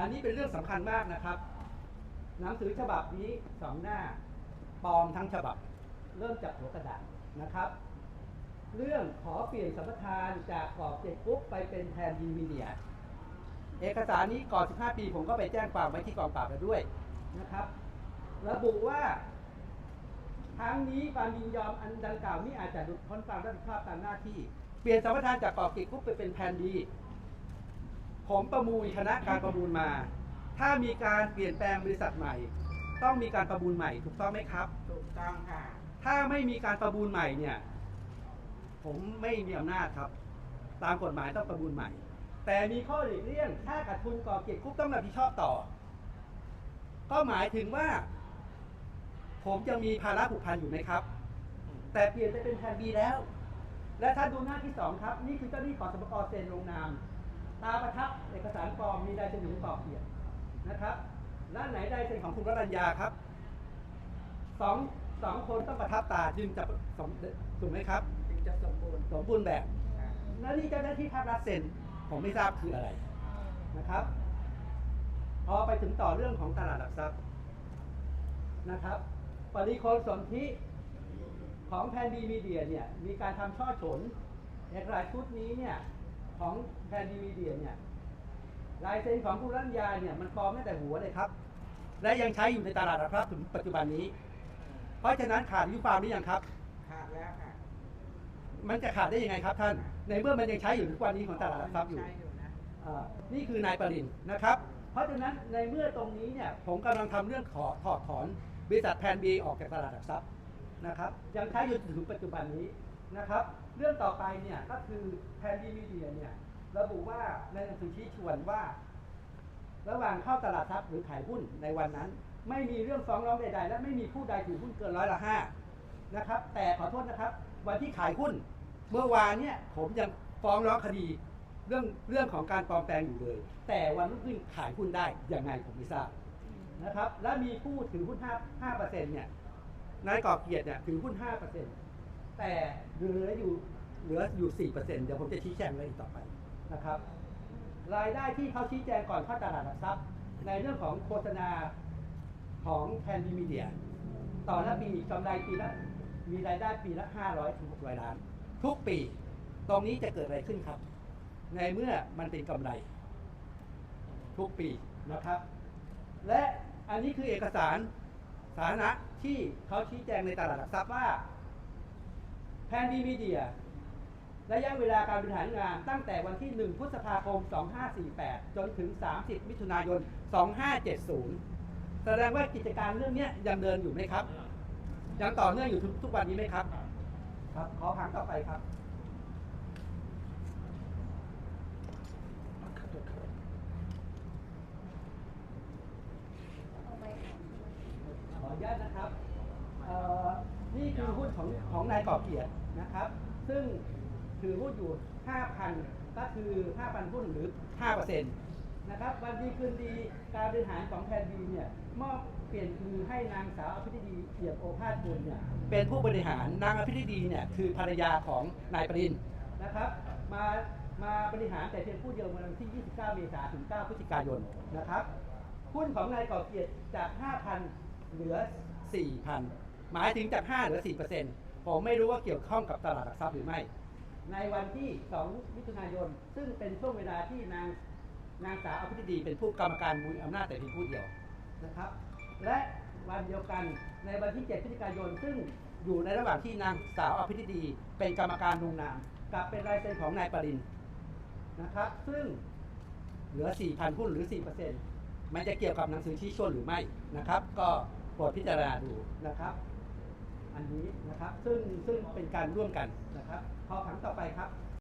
อันนี้เป็นเรื่องสำคัญมากนะครับ หนังสือฉบับนี้สองหน้าปลอมทั้งฉบับ เริ่มจากหัวกระดาษนะครับ เรื่องขอเปลี่ยนสัมปทานจากกรอบเจ็ดปุ๊บไปเป็นแทนดีมีเดียเอกสารนี้ก่อน 15 ปีผมก็ไปแจ้งความไว้ที่กองปราบแล้วด้วยนะครับ ระบุว่าทั้งนี้ความยินยอมอันดังกล่าวนี้อาจจะหลุดพ้นความรับผิดชอบตามหน้าที่ เปลี่ยนสัมปทานจากกรอบเจ็ดปุ๊บไปเป็นแทนดี ผมประมูลคณะการประมูลมา ถ้ามีการเปลี่ยนแปลงบริษัทใหม่ ต้องมีการประมูลใหม่ถูกต้องไหมครับ ถูกต้องค่ะ ถ้าไม่มีการประมูลใหม่เนี่ย ผมไม่มีอำนาจครับ ตามกฎหมายต้องประมูลใหม่ แต่มีข้อหลีกเลี่ยง ถ้าขาดทุนก่อเกียรติคุกต้องรับผิดชอบต่อ ก็หมายถึงว่า ผมจะมีภาระผูกพันอยู่ไหมครับ แต่เปลี่ยนไปเป็นแทนบีแล้ว และถ้าดูหน้าที่สองครับ นี่คือเจ้าหน้าที่ของสมกเซ็นลงนาม ตาประทับเอกสารปลอมมีลายเซ็นของก่อเกียรตินะครับและไหนลายเซ็นของคุณวรัญญาครับสองสองคนต้องประทับตาจึงจะสมถูกไหมครับถึงจะสมบูรณ์สมบูรณ์แบบค่ะแล้วนี่เจ้าหน้าที่ภาครัฐเซ็นผมไม่ทราบคืออะไรนะครับ พอไปถึงต่อเรื่องของตลาดหลักทรัพย์นะครับปริโคนสนธิของแพนดีมีเดียเนี่ยมีการทำช่อฉนเอกสารชุดนี้เนี่ย ของแพนดีมีเดียเนี่ยลายเซ็นของผู้รัญญาเนี่ยมันปลอมตั้งแต่หัวเลยครับ และยังใช้อยู่ในตลาดหลักทรัพย์ถึงปัจจุบันนี้ เพราะฉะนั้นขาดอายุความหรือยังครับ ขาดแล้วค่ะ มันจะขาดได้ยังไงครับท่าน ในเมื่อมันยังใช้อยู่ทุกวันนี้ของตลาดหลักทรัพย์อยู่ ใช่อยู่นะ อ่านี่คือนายปรินนะครับ เพราะฉะนั้นในเมื่อตรงนี้เนี่ยผมกำลังทำเรื่องขอถอดถอนบริษัทแพนบีออกจากตลาดหลักทรัพย์นะครับยังใช้อยู่ถึงปัจจุบันนี้ นะครับ เรื่องต่อไปเนี่ยก็คือแพนบีมีเดียเนี่ยระบุว่าในหนังสือชี้ชวนว่า ระหว่างเข้าตลาดทรัพย์หรือขายหุ้นในวันนั้น ไม่มีเรื่องฟ้องร้องใด ๆ และไม่มีผู้ใดถือหุ้นเกินร้อยละห้านะครับ แต่ขอโทษนะครับ วันที่ขายหุ้น เมื่อวานเนี่ยผมยังฟ้องร้องคดีเรื่องเรื่องของการปลอมแปลงอยู่เลย แต่วันรุ่งขึ้นขายหุ้นได้ยังไงผมไม่ทราบนะครับ และมีผู้ถือหุ้น5 5เปอร์เซ็นต์เนี่ยนายก่อเกียรติเนี่ยถือหุ้น5เปอร์เซ็นต์ แต่เหลืออยู่เหลืออยู่4เปอร์เซ็นต์เดี๋ยวผมจะชี้แจงไว้อีกต่อไปนะครับ รายได้ที่เขาชี้แจงก่อนเข้าตลาดหลักทรัพย์ ในเรื่องของโฆษณาของแทนดีมีเดีย ต่อละปีกำไรปีละมีรายได้ปีละ500ถึง600ล้าน ทุกปี ตรงนี้จะเกิดอะไรขึ้นครับ ในเมื่อมันเป็นกำไร ทุกปีนะครับ และอันนี้คือเอกสารสาระที่เขาชี้แจงในตลาดหลักทรัพย์ว่า แพนดีมีเดีย ระยะเวลาการบริหารงานตั้งแต่วันที่ 1 พฤษภาคม 2548 จนถึง 30 มิถุนายน 2570 แสดงว่ากิจการเรื่องเนี้ยยังเดินอยู่ไหมครับ ยังต่อเนื่องอยู่ทุกทุกวันนี้ไหมครับ ครับ ขอครั้งต่อไปครับขออนุญาตนะครับเอ่อ นี่คือหุ้นของของนายก่อเกียรตินะครับ ซึ่งถือหุ้นอยู่ 5,000 ก็คือ 5,000 หุ้นหรือ 5%นะครับวันดีคืนดีการบริหารของแพนดีเนี่ยมอบเปลี่ยนคือให้นางสาวอภิธิดีเอี่ยมโอภาสกุลเนี่ยเป็นผู้บริหารนางอภิธิดีเนี่ยคือภรรยาของนายปรินนะครับ มามาบริหารแต่เพียงผู้เดียววันที่ 29 เมษายนถึง 9 พฤศจิกายนนะครับหุ้นของนายก่อเกียรติจาก 5,000 เหลือ 4,000 หมายถึงจาก5เหลือ 4%ผมไม่รู้ว่าเกี่ยวข้องกับตลาดหลักทรัพย์หรือไม่ ในวันที่ 2 มิถุนายน ซึ่งเป็นช่วงเวลาที่นางนางสาวอภิธิดีเป็นผู้กรรมการบุญอำนาจแต่เพียงผู้เดียวนะครับ และวันเดียวกันในวันที่ 7 พฤศจิกายน ซึ่งอยู่ในระหว่างที่นางสาวอภิธิดีเป็นกรรมการลงนามกับเป็นลายเซ็นของนายปรินนะครับ ซึ่งเหลือ 4,000 หุ้นหรือ 4%มันจะเกี่ยวกับหนังสือชี้ชวนหรือไม่นะครับ ก็โปรดพิจารณาดูนะครับ อันนี้นะครับ ซึ่งซึ่งเป็นการร่วมกันนะครับ พอครั้งต่อไปครับ